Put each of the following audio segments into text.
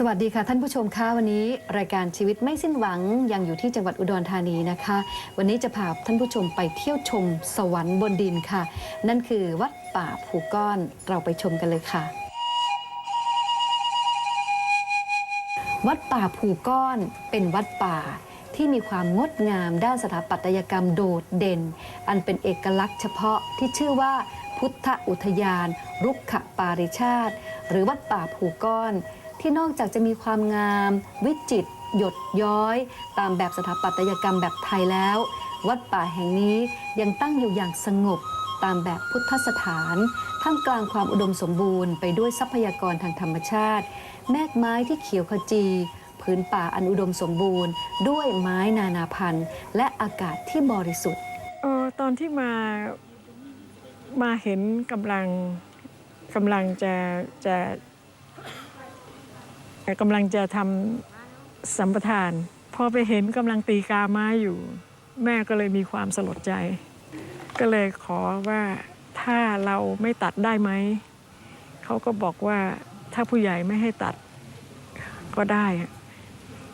สวัสดีค่ะท่านผู้ชมคะวันนี้ รายการชีวิตไม่สิ้นหวังยังอยู่ที่จังหวัดอุดรธานีนะคะ วันนี้จะพาท่านผู้ชมไปเที่ยวชมสวรรค์บนดินค่ะ นั่นคือวัดป่าภูก้อนเราไปชมกันเลยค่ะ วัดป่าภูก้อนเป็นวัดป่าที่มีความงดงามด้านสถาปัตยกรรมโดดเด่น อันเป็นเอกลักษณ์เฉพาะที่ชื่อว่าพุทธอุทยาน รุกขปาริชาติ หรือวัดป่าภูก้อน ที่นอกจากจะมีความงาม วิจิตรหยดย้อย ตามแบบสถาปัตยกรรมแบบไทยแล้ว วัดป่าแห่งนี้ยังตั้งอยู่อย่างสงบ ตามแบบพุทธสถานท่ามกลางความอุดมสมบูรณ์ไปด้วยทรัพยากรทางธรรมชาติ แมกไม้ที่เขียวขจีพื้นป่าอันอุดมสมบูรณ์ ด้วยไม้นานาพันธุ์ และอากาศที่บริสุทธิ์เออตอนที่มามาเห็นกำลังกำลังจะจะ กำลังจะทำสัมปทาน พอไปเห็นกำลังตีกาไม้อยู่ แม่ก็เลยมีความสลดใจ ก็เลยขอว่าถ้าเราไม่ตัดได้ไหม เขาก็บอกว่าถ้าผู้ใหญ่ไม่ให้ตัดก็ได้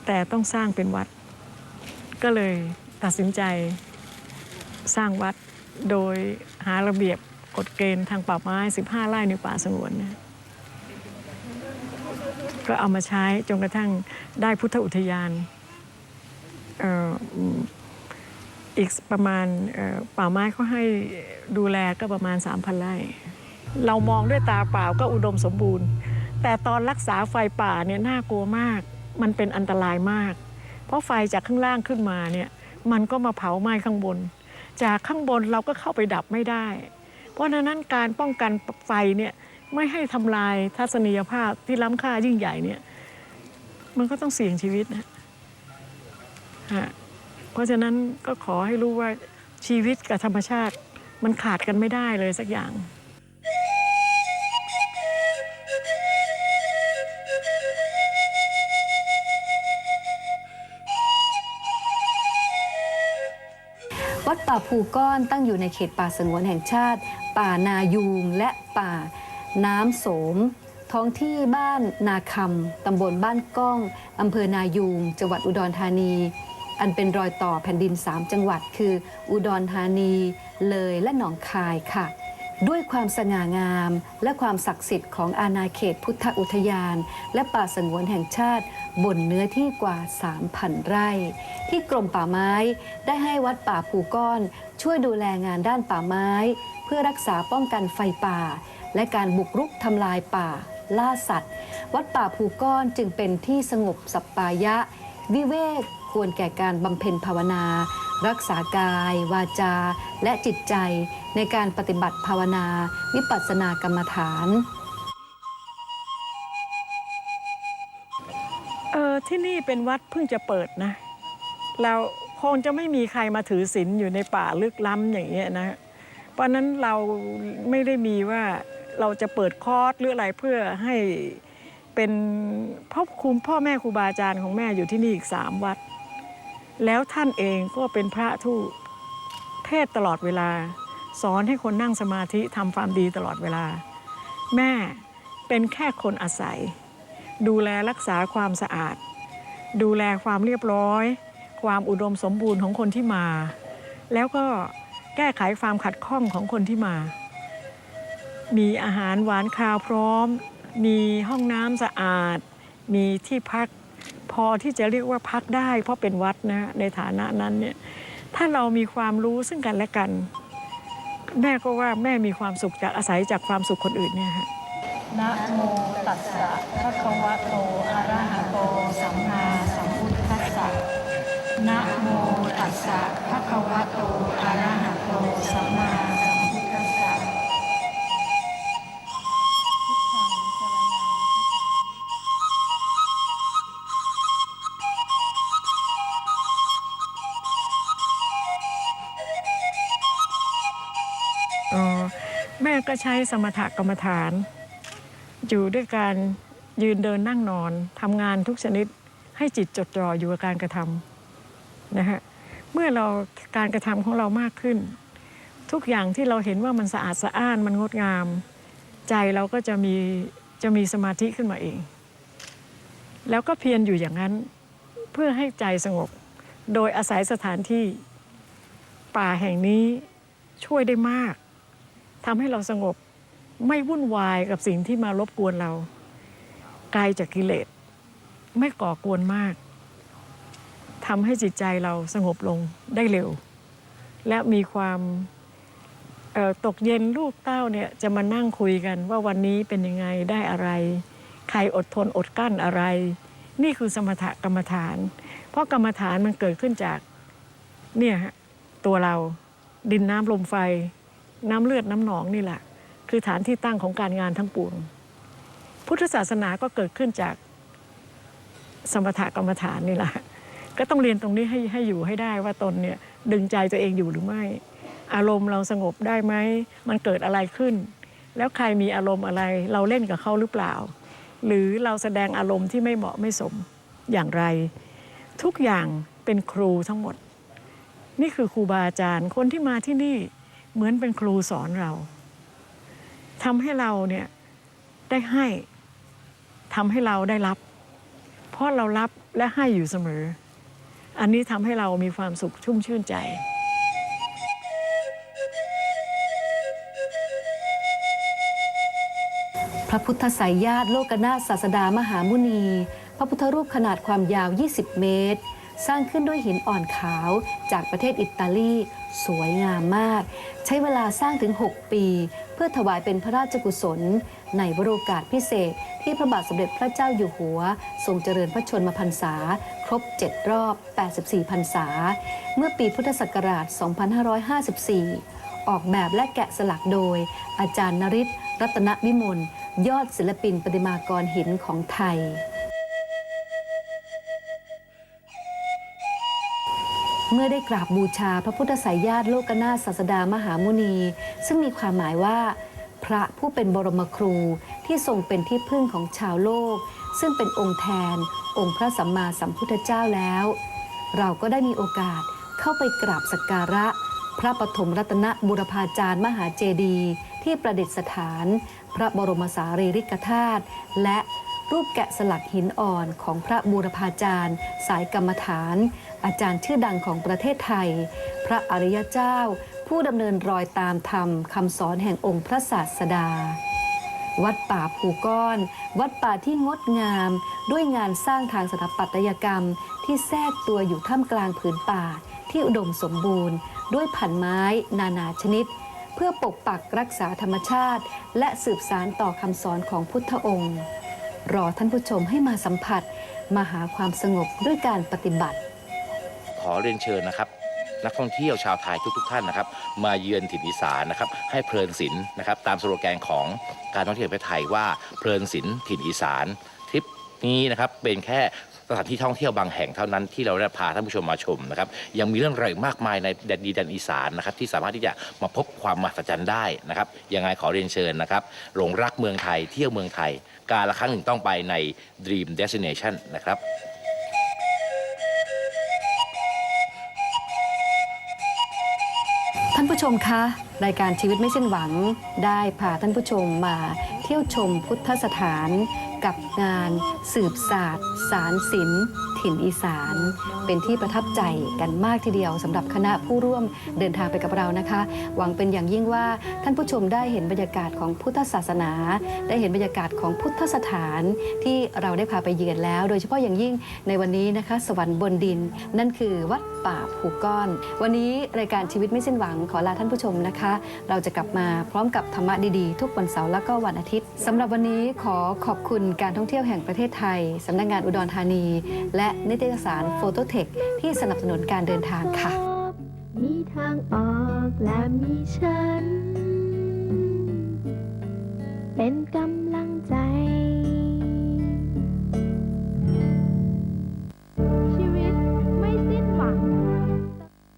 แต่ต้องสร้างเป็นวัด ก็เลยตัดสินใจสร้างวัดโดยหาระเบียบกฎเกณฑ์ทางป่าไม้ 15 ไร่ในป่าสงวนนะ ก็เอามาใช้จนกระทั่งได้พุทธอุทยานอีกประมาณป่าไม้เขาให้ดูแลก็ประมาณ 3,000ไร่ เรามองด้วยตาเปล่าก็อุดมสมบูรณ์ แต่ตอนรักษาไฟป่าเนี่ยน่ากลัวมาก มันเป็นอันตรายมาก เพราะไฟจากข้างล่างขึ้นมาเนี่ยมันก็มาเผาไหม้ข้างบน จากข้างบนเราก็เข้าไปดับไม่ได้ เพราะนั้นการป้องกันไฟเนี่ย ไม่ให้ทำลายทัศนียภาพที่ล้ำค่ายิ่งใหญ่เนี่ยมันก็ต้องเสี่ยงชีวิตนะฮะเพราะฉะนั้นก็ขอให้รู้ว่าชีวิตกับธรรมชาติมันขาดกันไม่ได้เลยสักอย่างวัดป่าภูก้อนตั้งอยู่ในเขตป่าสงวนแห่งชาติ ป่านายูงและป่า น้ำโสม ท้องที่บ้านนาคำตำบลบ้านก้องอำเภอนายูง จังหวัดอุดรธานี อันเป็นรอยต่อแผ่นดิน 3 จังหวัด คือ อุดรธานี เลยและหนองคายค่ะ ด้วยความสง่างาม และความศักดิ์สิทธิ์ของอาณาเขตพุทธอุทยาน และป่าสงวนแห่งชาติบนเนื้อที่กว่า 3,000 ไร่ ที่กรมป่าไม้ได้ให้วัดป่าภูก้อน ช่วยดูแลงานด้านป่าไม้ เพื่อรักษาป้องกันไฟป่า และการบุกรุกทำลายป่า ล่าสัตว์ วัดป่าภูก้อนจึงเป็นที่สงบสัปปายะ วิเวกควรแก่การบำเพ็ญภาวนา รักษากาย วาจา และจิตใจในการปฏิบัติภาวนา วิปัสสนากรรมฐานเออที่นี่เป็นวัดเพิ่งจะเปิดนะ เราคงจะไม่มีใครมาถือศีลอยู่ในป่าลึกล้ำอย่างเงี้ยนะ เพราะฉะนั้นเราไม่ได้มีว่า เราจะเปิดคอร์สหรืออะไรเพื่อให้เป็นพ่อครูพ่อแม่ครูบาอาจารย์ของแม่อยู่ที่นี่อีกสามวัด แล้วท่านเองก็เป็นพระทูตเทศตลอดเวลา สอนให้คนนั่งสมาธิทำความดีตลอดเวลา แม่เป็นแค่คนอาศัย ดูแลรักษาความสะอาด ดูแลความเรียบร้อย ความอุดมสมบูรณ์ของคนที่มา แล้วก็แก้ไขความขัดข้องของคนที่มา มีอาหารหวานคาวพร้อม มีห้องน้ำสะอาด มีที่พัก พอที่จะเรียกว่าพักได้ เพราะเป็นวัดนะในฐานะนั้นเนี่ยถ้าเรามีความรู้ซึ่งกันและกัน แม่ก็ว่าแม่มีความสุขจากอาศัยจากความสุขคนอื่นเนี่ยฮะนะโมตัสสะภะคะวะโตอะระหะโตสัมมาสัมพุทธัสสะนะโมตัสสะภะคะวะโตอะระหะโตสัมมา ใช้สมถกรรมฐาน อยู่ด้วยการยืนเดินนั่งนอนทำงานทุกชนิดให้จิตจดจ่ออยู่กับการกระทำนะฮะเมื่อเราการกระทำของเรามากขึ้น ทุกอย่างที่เราเห็นว่ามันสะอาดสะอ้านมันงดงาม ใจเราก็จะมีจะมีสมาธิขึ้นมาเอง แล้วก็เพียรอยู่อย่างนั้นเพื่อให้ใจสงบ โดยอาศัยสถานที่ป่าแห่งนี้ช่วยได้มาก ทำให้เราสงบไม่วุ่นวายกับสิ่งที่มารบกวนเราไกลจากกิเลส ไม่ก่อกวนมากทำให้จิตใจเราสงบลงได้เร็ว และมีความตกเย็นลูกเต้าเนี่ยจะมานั่งคุยกันว่าวันนี้เป็นยังไงได้อะไร ใครอดทนอดกลั้นอะไร นี่คือสมถกรรมฐาน เพราะกรรมฐานมันเกิดขึ้นจากเนี่ยฮะตัวเราดินน้ำลมไฟ น้ำเลือดน้ำหนองนี่แหละ คือฐานที่ตั้งของการงานทั้งปวง พุทธศาสนาก็เกิดขึ้นจากสมถกรรมฐานนี่แหละก็ต้องเรียนตรงนี้ให้ให้อยู่ให้ได้ว่าตนเนี่ยดึงใจตัวเองอยู่หรือไม่ อารมณ์เราสงบได้ไหมมันเกิดอะไรขึ้น แล้วใครมีอารมณ์อะไร เราเล่นกับเขาหรือเปล่า หรือเราแสดงอารมณ์ที่ไม่เหมาะไม่สมอย่างไร ทุกอย่างเป็นครูทั้งหมด นี่คือครูบาอาจารย์คนที่มาที่นี่ เหมือนเป็นครูสอนเราทำให้เราเนี่ยได้ให้ทำให้เราได้รับ เพราะเรารับและให้อยู่เสมอ อันนี้ทำให้เรามีความสุขชุ่มชื่นใจพระพุทธไสยญาติโลกนาศาสดามหามุนี พระพุทธรูปขนาดความยาว 20 เมตร สร้างขึ้นด้วยหินอ่อนขาวจากประเทศอิตาลี สวยงามมาก ใช้เวลาสร้างถึง 6 ปี เพื่อถวายเป็นพระราชกุศล ในวโรกาสพิเศษ ที่พระบาทสมเด็จพระเจ้าอยู่หัว ทรงเจริญพระชนมพรรษา ครบ 7 รอบ 84 พรรษา เมื่อปีพุทธศักราช 2554 ออกแบบและแกะสลักโดย อาจารย์นริศรัตนวิมลยอดศิลปินประติมากรหินของไทย เมื่อได้กราบบูชาพระพุทธไสยญาติโลกนาศาสดามหามุนี ซึ่งมีความหมายว่า พระผู้เป็นบรมครูที่ทรงเป็นที่พึ่งของชาวโลก ซึ่งเป็นองค์แทน องค์พระสัมมาสัมพุทธเจ้าแล้ว เราก็ได้มีโอกาสเข้าไปกราบสักการะ พระปฐมรัตนบุรพาจารย์มหาเจดีย์ที่ประดิษฐาน พระบรมสารีริกธาตุและ รูปแกะสลักหินอ่อนของพระบูรพาจารย์ สายกรรมฐาน อาจารย์ชื่อดังของประเทศไทย พระอริยเจ้า ผู้ดำเนินรอยตามธรรมคำสอนแห่งองค์พระศาสดา วัดป่าภูก้อน วัดป่าที่งดงาม ด้วยงานสร้างทางสถาปัตยกรรม ที่แทรกตัวอยู่ท่ามกลางผืนป่า ที่อุดมสมบูรณ์ ด้วยพันไม้นานาชนิดเพื่อปกปักรักษาธรรมชาติ และสืบสารต่อคำสอนของพุทธองค์ รอท่านผู้ชมให้มาสัมผัส มาหาความสงบด้วยการปฏิบัติ ขอเรียนเชิญนะครับ นักท่องเที่ยวชาวไทยทุกๆทท่านนะครับ มาเยือนถิ่นอีสานนะครับ ให้เพลินศิลป์นะครับ ตามสโลแกนของการท่องเที่ยวประเทศไทยว่าเพลินศิลป์ถิ่นอีสานทริปนี้นะครับเป็นแค่ สถานที่ท่องเที่ยวบางแห่งเท่านั้นที่เราได้พาท่านผู้ชมมาชมนะครับยังมีเรื่องราวอีกมากมายในแดนดีแดนอีสานนะครับที่สามารถที่จะมาพบความมหัศจรรย์ได้นะครับยังไงขอเรียนเชิญนะครับหลงรักเมืองไทยเที่ยวเมืองไทย การละครั้งหนึ่งต้องไปใน Dream Destination นะครับท่านผู้ชมคะ รายการชีวิตไม่สิ้นหวังได้พาท่านผู้ชมมาเที่ยวชมพุทธสถานกับงานสืบศาสตร์ สารศิลป์ถิ่นอีสาน เป็นที่ประทับใจกันมากทีเดียวสำหรับคณะผู้ร่วมเดินทางไปกับเรานะคะ หวังเป็นอย่างยิ่งว่าท่านผู้ชมได้เห็นบรรยากาศของพุทธศาสนา ได้เห็นบรรยากาศของพุทธสถานที่เราได้พาไปเยือนแล้ว โดยเฉพาะอย่างยิ่งในวันนี้นะคะ สวรรค์บนดิน นั่นคือวัดป่าภูก้อน วันนี้รายการชีวิตไม่สิ้นหวังขอลาท่านผู้ชมนะคะ เราจะกลับมาพร้อมกับธรรมะดีๆ ทุกวันเสาร์และก็วันอาทิตย์สำหรับวันนี้ขอขอบคุณการท่องเที่ยวแห่งประเทศไทยสำนักงานอุดรธานี และนิตยสารโฟโตเทคที่สนับสนุนการเดินทางค่ะ มีทางออกและมีฉัน เป็นกำ